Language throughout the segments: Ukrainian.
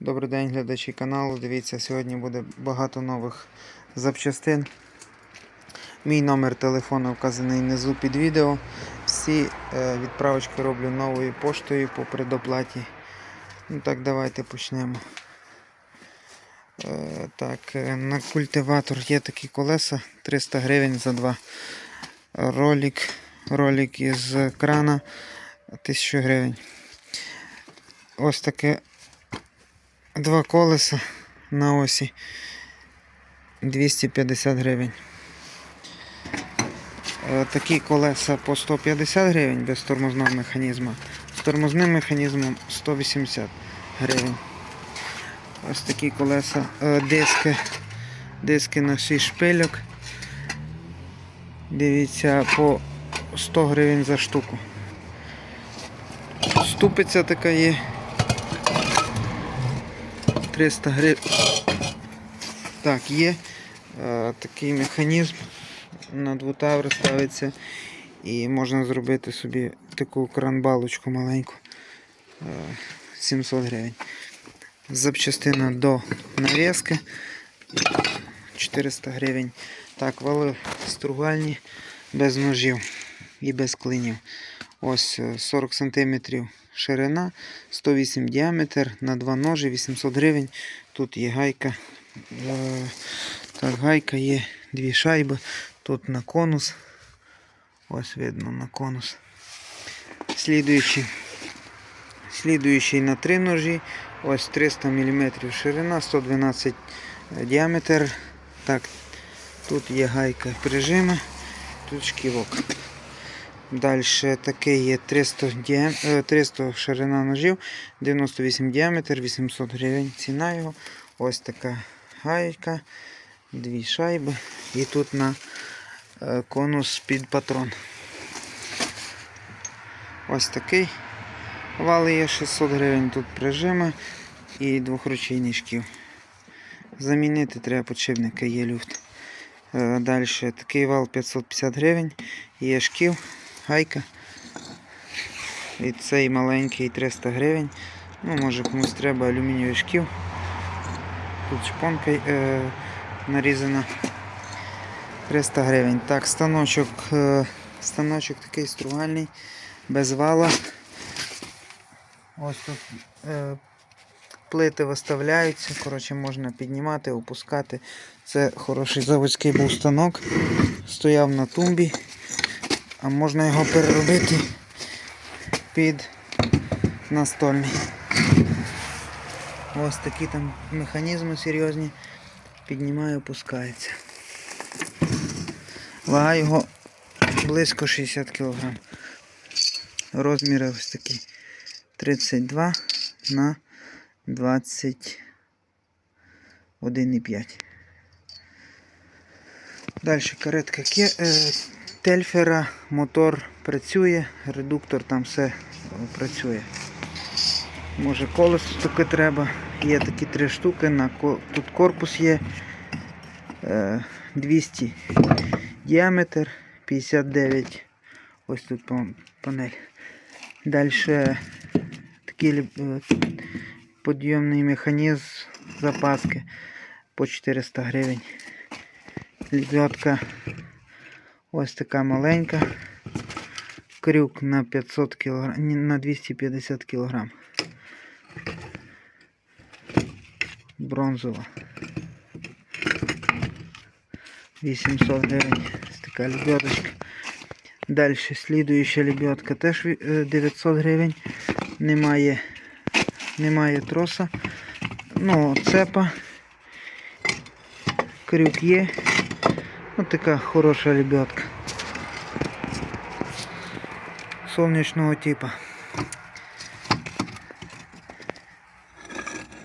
Добрий день, глядачі каналу. Дивіться, сьогодні буде багато нових запчастин. Мій номер телефону вказаний внизу під відео. Всі е, відправочки роблю новою поштою по предоплаті. Ну так, давайте почнемо. Е, так, е, на культиватор є такі колеса 300 гривень за два. Ролик, ролик із крана 1000 гривень. Ось таке Два колеса на осі 250 гривень. Е, Такі колеса по 150 гривень без тормозного механізму. З тормозним механізмом 180 гривень. Ось такі колеса, е, диски, диски на 6 шпильок. Дивіться, по 100 гривень за штуку. Ступиця така є. 300 гривень. Так, є е, такий механізм на двутавр ставиться і можна зробити собі таку кранбалочку маленьку. Е, 700 гривень. Запчастина до навіски 400 гривень. Так, вали стругальні без ножів і без клинів. Ось е, 40 см ширина, 108 діаметр на два ножі, 800 гривень. Тут є гайка. Е, Так, гайка є, дві шайби. Тут на конус. Ось видно на конус. Слідуючий. Слідуючий на три ножі. Ось 300 мм ширина, 112 діаметр. Так, тут є гайка прижима, тут шківок. Далі такий є 300, діам... е, 300 ширина ножів, 98 діаметр, 800 гривень ціна його. Ось така гайка, дві шайби. І тут на е, конус під патрон. Ось такий вал є 600 гривень, тут прижими і двохручейний шків. Замінити треба подшипника, є люфт. Далі такий вал 550 гривень, є шків гайка. І цей маленький 300 гривень. Ну, може комусь треба алюмінієвий шків. Тут шпонка е, нарізана 300 гривень. Так, станочок, е, станочок такий стругальний, без вала. Ось тут е, плити виставляються, коротше, можна піднімати, опускати. Це хороший заводський був станок. Стояв на тумбі а можна його переробити під настольний. Ось такі там механізми серйозні. Піднімає, опускається. Вага його близько 60 кг. Розміри ось такі 32 на 21,5. Далі каретка е, Тельфера, мотор працює, редуктор там все е, працює. Може колесо таке треба. Є такі три штуки, на, тут корпус є е, 200 діаметр, 59. Ось тут панель. Далі такий е, механізм запаски по 400 гривень. Лебедка Ось така маленька. Крюк на 500 кг, на 250 кг. Бронзова. 800 гривень. Така лебедочка. Далі слідуюча лебедка теж е, 900 гривень. Немає, немає троса. Ну, цепа. Крюк є. Ось така хороша лебедка. Сонячного типа.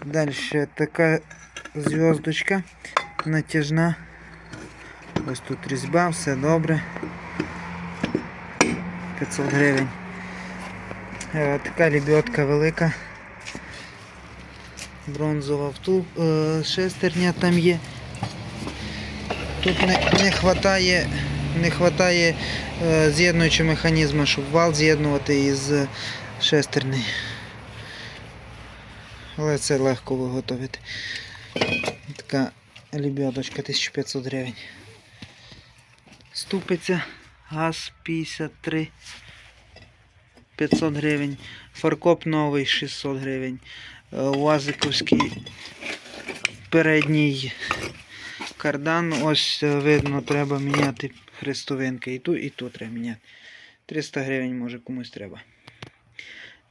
Дальше така зв'язочка натяжна. Ось тут різьба, все добре. 500 гривень. Е, Така лебедка велика. Бронзова втул, е, шестерня там є. Тут не, не хватає, не хватає е, з'єднуючого механізму, щоб вал з'єднувати із шестерний. але це легко виготовити. Така лебедочка 1500 гривень. Ступиця газ 53 500 гривень. Фаркоп новий 600 гривень. Е, Уазиковський передній кардан. Ось е, видно, треба міняти хрестовинки. І ту, і ту треба міняти. 300 гривень може комусь треба.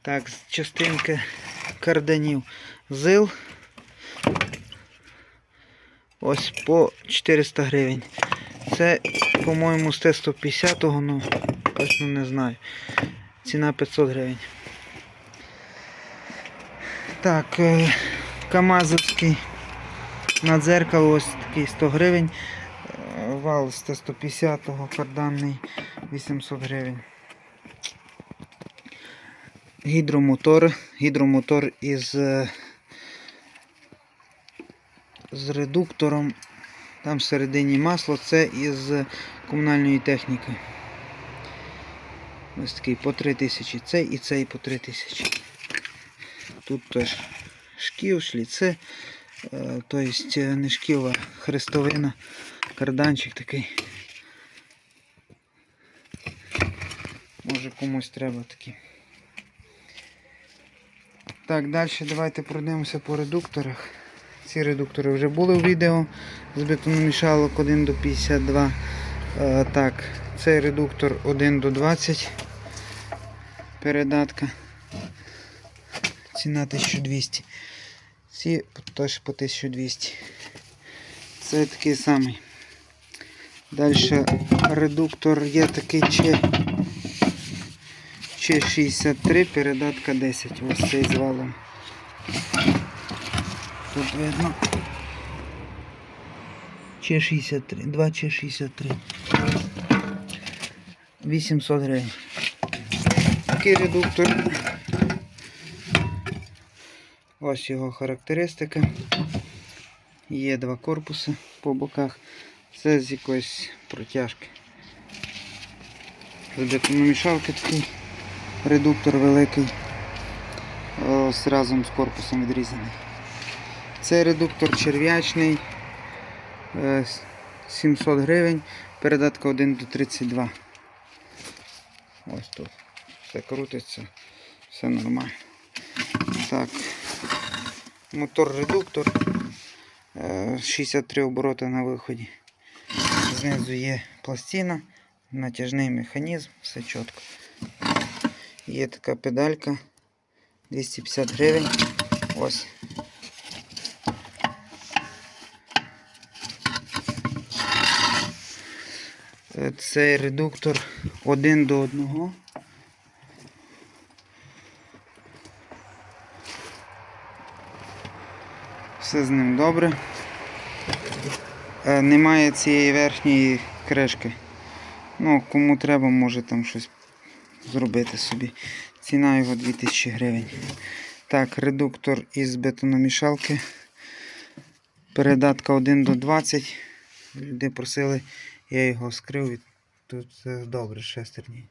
Так, частинки карданів зил. Ось по 400 гривень. Це, по-моєму, з Т-150-го, ну, точно не знаю. Ціна 500 гривень. Так, е, Камазовський на дзеркало ось такий 100 гривень. Е, з Т-150 карданний 800 гривень. Гідромотор. Гідромотор із, е, з редуктором. Там всередині масло, це із комунальної техніки. Ось такий по 3000. Цей і цей по 3000. Тут теж шків, шліце. Тобто не шків, а хрестовина, карданчик такий. Може комусь треба такий. Так, далі давайте пройдемося по редукторах. Ці редуктори вже були в відео з бетономішалок 1 до 52. Е, так, цей редуктор 1 до 20. Передатка. Ціна 1200. Ці теж по 1200. Це такий самий. Далі редуктор є такий Ч. Ч63, передатка 10. Ось цей з. Тут видно. Ч63, 2 Ч63. 800 гривень. Такий редуктор. Ось його характеристика. Є два корпуси по боках. Це з якоїсь протяжки. З бетономішалки такий редуктор великий. Ось разом з корпусом відрізаний. Цей редуктор черв'ячний. е, 700 гривень. Передатка 1 до 32. Ось тут. Все крутиться. Все нормально. Так. Мотор-редуктор. Е, 63 обороти на виході. Знизу є пластина, натяжний механізм, все чітко. Є така педалька 250 гривень. Ось. Е, Цей редуктор один до одного. Все з ним добре. Е, Немає цієї верхньої кришки. Ну, кому треба, може там щось зробити собі. Ціна його 2000 гривень. Так, редуктор із бетономішалки. Передатка 1 до 20. Люди просили, я його скрив. і Тут все добре, шестерні.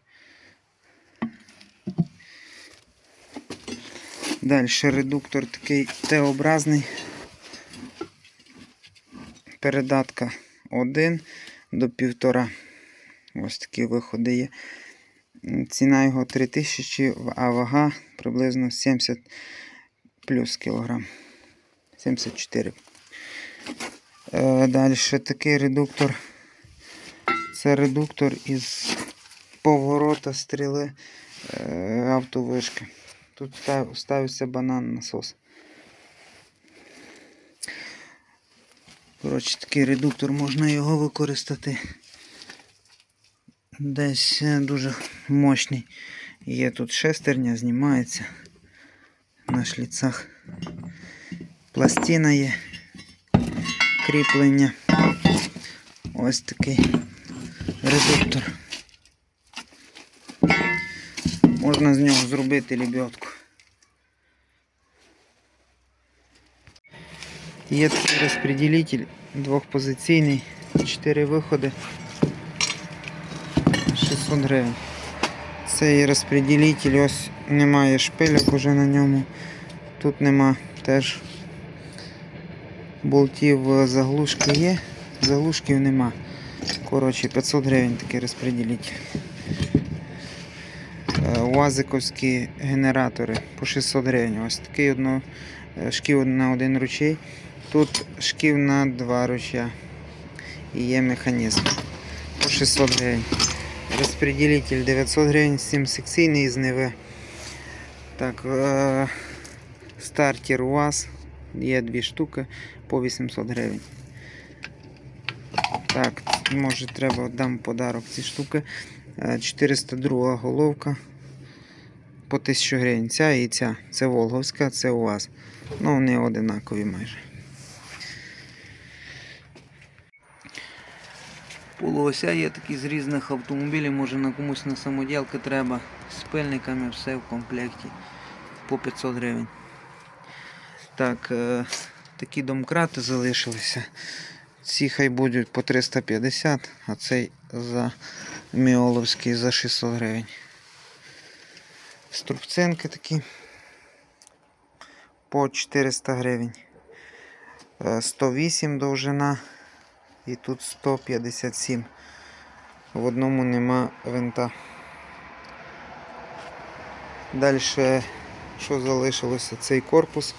Далі редуктор такий Т-образний. Передатка 1 до 1,5. Ось такі виходи є. Ціна його 3000, а вага приблизно 70 плюс кілограм. 74. Е, Далі такий редуктор. Це редуктор із поворота стріли е, автовишки. Тут ставиться банан насос. Коротше, такий редуктор можна його використати. Десь е, дуже мощний. Є тут шестерня, знімається на шліцах. Пластина є, кріплення. Ось такий редуктор. Можна з нього зробити лебедку. Є такий розпределитель двохпозиційний, 4 виходи. 600 гривень. Цей розпределитель, ось немає шпилек уже на ньому. Тут нема теж болтів заглушки є, заглушків нема. Коротше, 500 гривень такий розподілитель. Е, Уазиковські генератори по 600 гривень. Ось такий одно, е, шків на один ручей. Тут шків на два ручя. І є механізм. По 600 гривень. Розподілитель 900 гривень, 7 секційний з НВ. Так, е- стартер УАЗ. Є дві штуки по 800 гривень. Так, може треба дам подарок ці штуки. Е, 402 головка по 1000 гривень. Ця і ця. Це Волговська, це УАЗ. Ну, вони одинакові майже. Полуося є такі з різних автомобілів, може на комусь на самоділки треба. З пильниками все в комплекті по 500 гривень. Так, е, такі домкрати залишилися. Ці хай будуть по 350, а цей за Міоловський за 600 гривень. Струбцинки такі по 400 гривень. Е, 108 довжина і тут 157. В одному нема винта. Далі, що залишилося, цей корпус.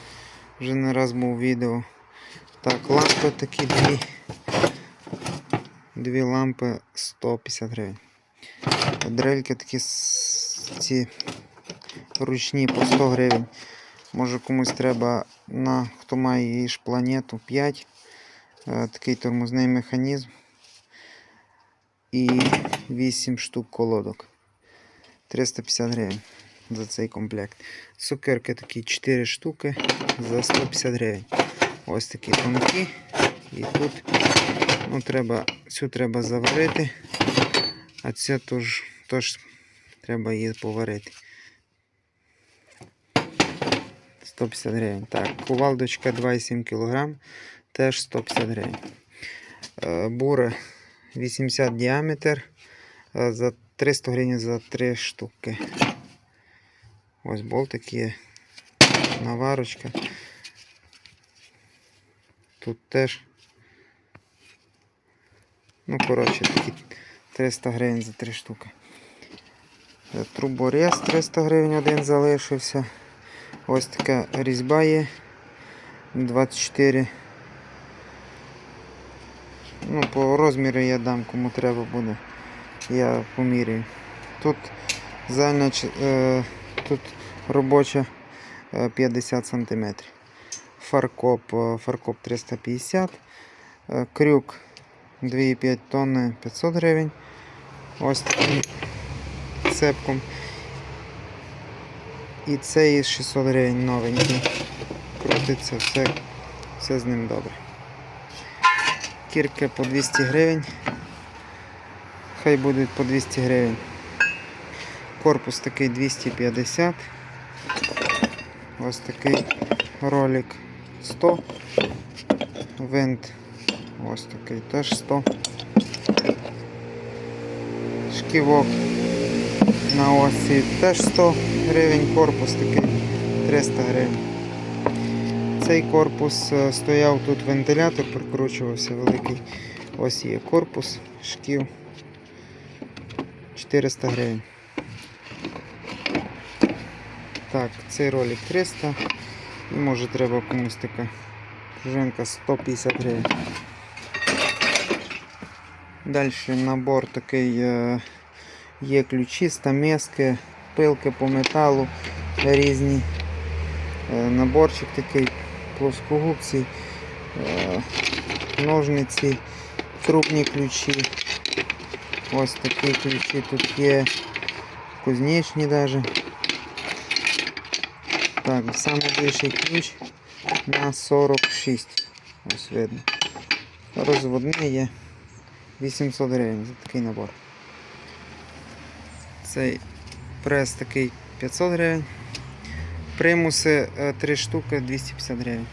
Вже не раз був відео. Так, лампи такі дві. Дві лампи 150 гривень. Дрельки такі ці ручні по 100 гривень. Може комусь треба на хто має її ж планету 5. Е, Такий тормозний механізм. І 8 штук колодок. 350 гривень за цей комплект. Цукерки такі 4 штуки за 150 гривень. Ось такі тонкі. І тут ну, треба, цю треба заварити, а цю теж, теж треба її поварити. 150 гривень. Так, кувалдочка 2,7 кг, теж 150 гривень. Е, Бура 80 діаметр е, за 300 гривень за 3 штуки. Ось болтик є. Наварочка. Тут теж. Ну, коротше, такі 300 гривень за 3 штуки. Е, Труборез 300 гривень один залишився. Ось така різьба є. 24. Ну, по розміру я дам, кому треба буде. Я поміряю. Тут загальна е, тут робоча е, 50 см. Фаркоп, е, фаркоп 350. е, Крюк 2,5 тонни 500 гривень. Ось таким цепком. І цей із 600 гривень новенький. Крутиться, все, все з ним добре. Кірки по 200 гривень. Хай будуть по 200 гривень. Корпус такий 250. Ось такий ролик 100. Винт ось такий теж 100. Шківок на осі теж 100 гривень, корпус такий 300 гривень. Цей корпус е, стояв тут вентилятор, прикручувався великий. Ось є корпус, шків 400 гривень. Так, цей ролик 300 і може треба комусь така пружинка 150 гривень. Далі набор такий е, є ключі, стамески, пилки по металу різні. Е, Наборчик такий плоскогубці, е, ножниці, трубні ключі. Ось такі ключі тут є кузнечні навіть. Так, найбільший ключ на 46. Ось видно. Розводний є 800 гривень за такий набор. Цей прес такий 500 гривень. Примуси 3 штуки 250 гривень.